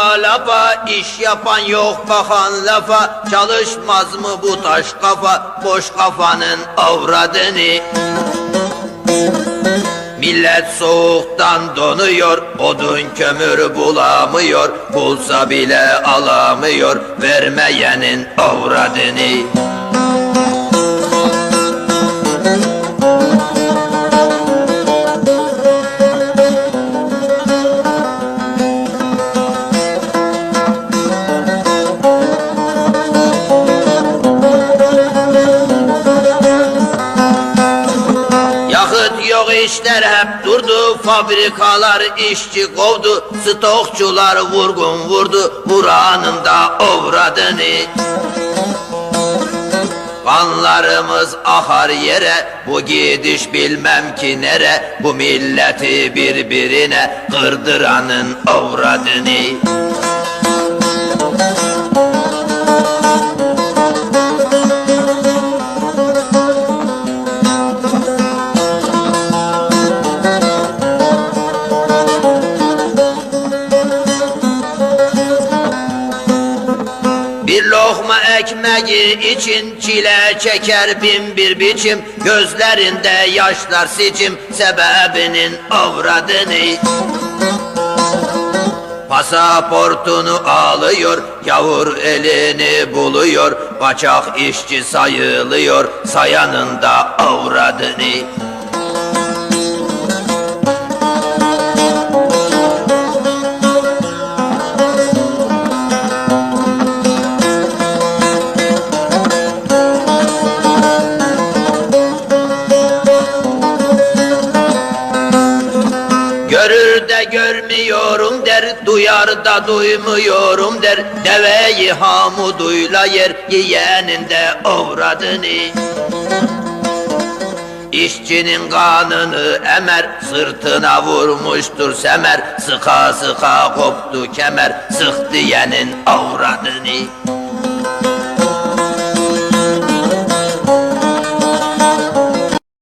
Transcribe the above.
lafa iş yapan yok. Bakan lafa Çalışmaz mı bu taş kafa? Boş kafanın avradını. Millet soğuktan donuyor, odun kömür bulamıyor, bulsa bile alamıyor, vermeyenin avradını. İşler hep durdu Fabrikalar işçi kovdu Stokçular vurgun vurdu Vuranın da avradını Kanlarımız akar yere Bu gidiş bilmem ki nere Bu milleti birbirine Kırdıranın avradını Bir lokma ekmeği için çile çeker bin bir biçim. Gözlerinde yaşlar sicim sebebinin avradını Pasaportunu alıyor, yavur elini buluyor. Kaçak işçi sayılıyor, sayanın da avradını Görür de görmüyorum der, duyar da duymuyorum der. Deveyi hamuduyla yer, yiyenin de avradını İşçinin kanını emer, sırtına vurmuştur semer. Sıka sıka koptu kemer, sık diyenin avradını